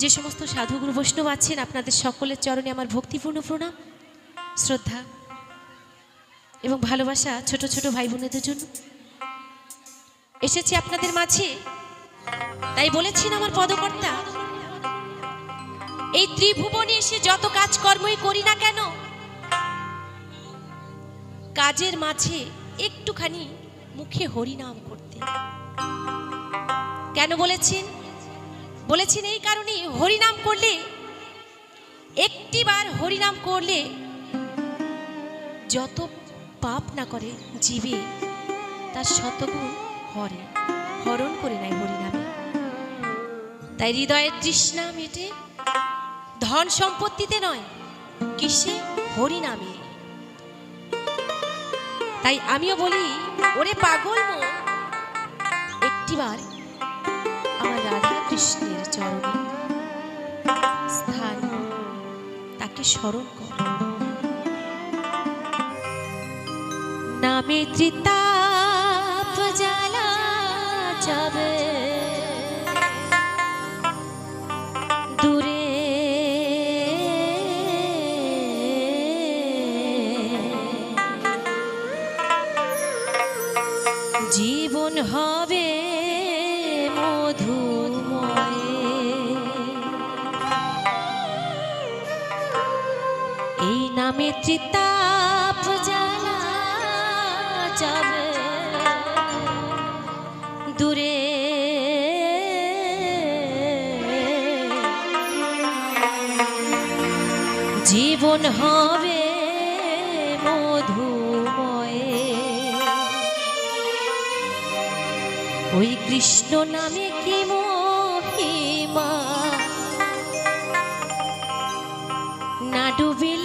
যে সমস্ত সাধুগুরু বৈষ্ণব আছেন, আপনাদের সকলের চরণে আমার ভক্তিপূর্ণ প্রণাম, শ্রদ্ধা এবং ভালোবাসা ছোট ছোট ভাই বোনেদের জন্য। এসেছি আপনাদের মাঝে। তাই বলেছেন আমার পদকর্তা, এই ত্রিভুবনে এসে যত কাজকর্মই করি না কেন, কাজের মাঝে একটুখানি মুখে হরিনাম করতে। কেন বলেছেন? বলেছেন এই কারণে হরিনাম করলে, একটিবার হরিনাম করলে যত পাপ না করে জীবে, তার শতগুণ হরে। হরণ করে নেয় হরিনামে। তাই হৃদয়ের তৃষ্ণা মেটে, ধন সম্পত্তিতে নয়, কিসে হরিনামে। তাই আমিও বলি, ওরে পাগল মন, একটিবার তাকে স্মরণ কর। নামে জ্বালা যাবে। দূরে জীবন হবে মধুময়। নামে চিতাপ জ্বালা যাবে। দূরে। জীবন হবে মধুময়। ওই কৃষ্ণ নামে কি মহিমা? না ডুবিলে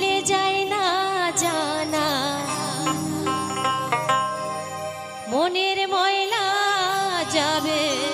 যাবে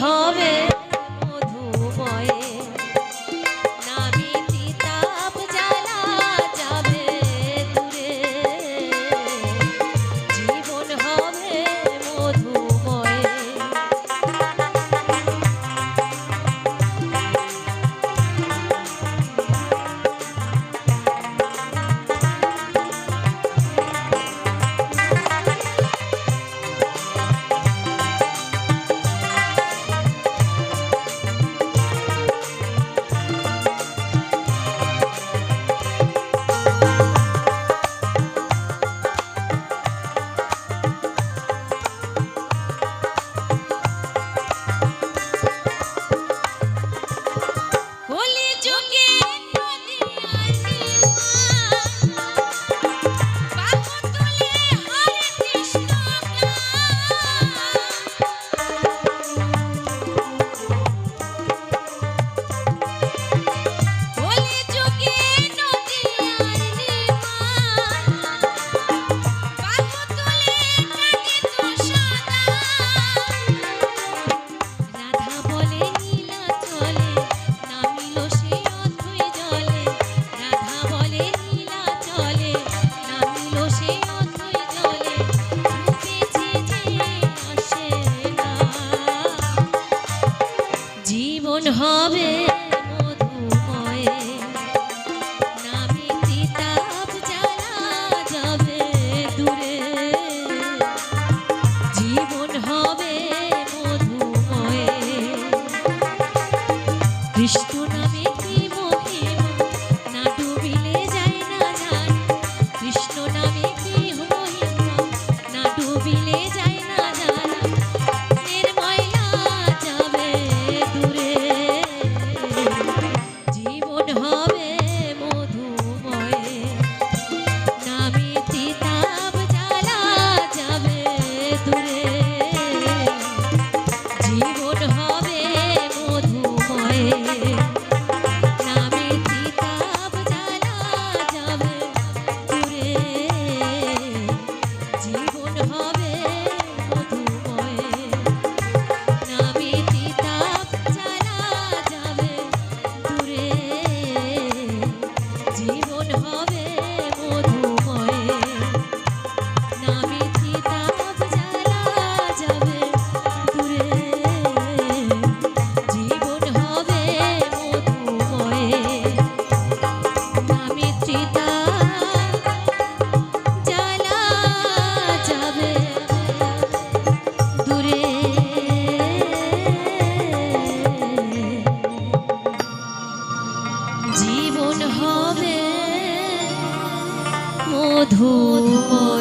হবে জীবন হবে মধুময়